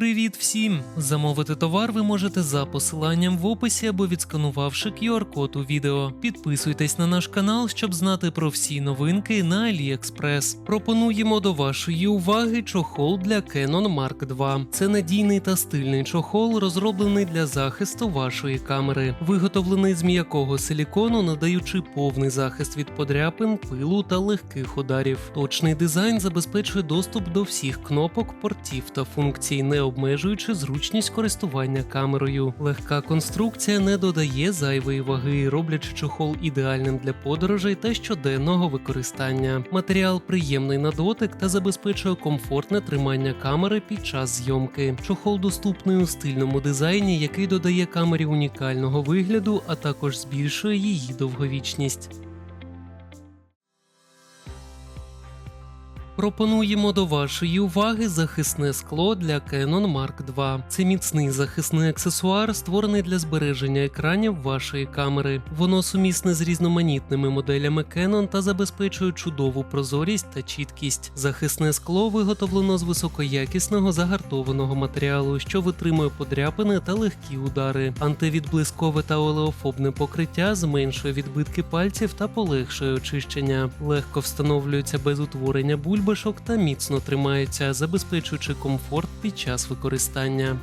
Привіт всім! Замовити товар ви можете за посиланням в описі або відсканувавши QR-код у відео. Підписуйтесь на наш канал, щоб знати про всі новинки на AliExpress. Пропонуємо до вашої уваги чохол для Canon Mark II. Це надійний та стильний чохол, розроблений для захисту вашої камери, виготовлений з м'якого силікону, надаючи повний захист від подряпин, пилу та легких ударів. Точний дизайн забезпечує доступ до всіх кнопок, портів та функцій, обмежуючи зручність користування камерою. Легка конструкція не додає зайвої ваги, роблячи чохол ідеальним для подорожей та щоденного використання. Матеріал приємний на дотик та забезпечує комфортне тримання камери під час зйомки. Чохол доступний у стильному дизайні, який додає камері унікального вигляду, а також збільшує її довговічність. Пропонуємо до вашої уваги захисне скло для Canon Mark II. Це міцний захисний аксесуар, створений для збереження екранів вашої камери. Воно сумісне з різноманітними моделями Canon та забезпечує чудову прозорість та чіткість. Захисне скло виготовлено з високоякісного загартованого матеріалу, що витримує подряпини та легкі удари. Антивідблискове та олеофобне покриття зменшує відбитки пальців та полегшує очищення. Легко встановлюється без утворення бульбашок та міцно тримається, забезпечуючи комфорт під час використання.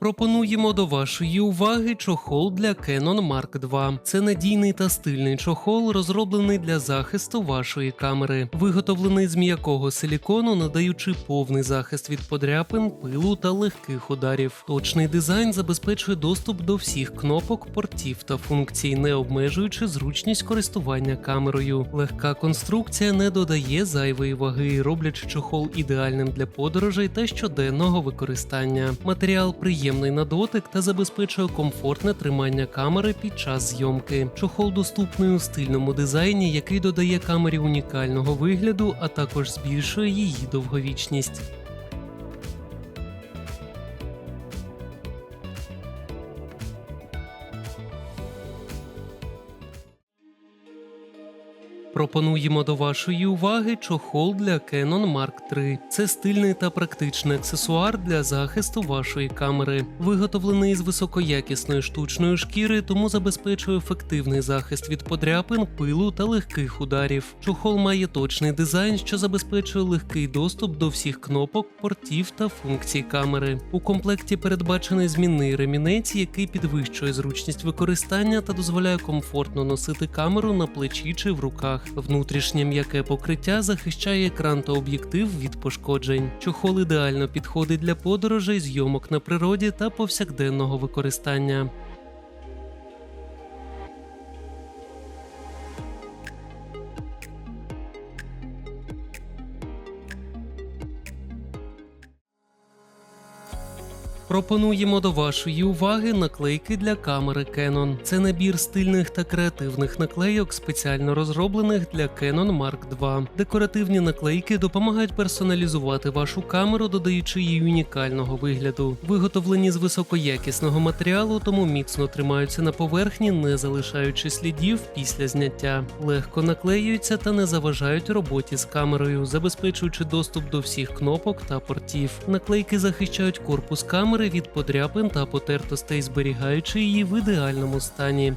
Пропонуємо до вашої уваги чохол для Canon Mark II. Це надійний та стильний чохол, розроблений для захисту вашої камери, виготовлений з м'якого силікону, надаючи повний захист від подряпин, пилу та легких ударів. Точний дизайн забезпечує доступ до всіх кнопок, портів та функцій, не обмежуючи зручність користування камерою. Легка конструкція не додає зайвої ваги, роблячи чохол ідеальним для подорожей та щоденного використання. Матеріал приємний на дотик та забезпечує комфортне тримання камери під час зйомки. Чохол доступний у стильному дизайні, який додає камері унікального вигляду, а також збільшує її довговічність. Пропонуємо до вашої уваги чохол для Canon Mark III. Це стильний та практичний аксесуар для захисту вашої камери, виготовлений з високоякісної штучної шкіри, тому забезпечує ефективний захист від подряпин, пилу та легких ударів. Чохол має точний дизайн, що забезпечує легкий доступ до всіх кнопок, портів та функцій камери. У комплекті передбачений змінний ремінець, який підвищує зручність використання та дозволяє комфортно носити камеру на плечі чи в руках. Внутрішнє м'яке покриття захищає екран та об'єктив від пошкоджень. Чохол ідеально підходить для подорожей, зйомок на природі та повсякденного використання. Пропонуємо до вашої уваги наклейки для камери Canon. Це набір стильних та креативних наклейок, спеціально розроблених для Canon Mark II. Декоративні наклейки допомагають персоналізувати вашу камеру, додаючи їй унікального вигляду. Виготовлені з високоякісного матеріалу, тому міцно тримаються на поверхні, не залишаючи слідів після зняття. Легко наклеюються та не заважають роботі з камерою, забезпечуючи доступ до всіх кнопок та портів. Наклейки захищають корпус камери від подряпин та потертостей, зберігаючи її в ідеальному стані.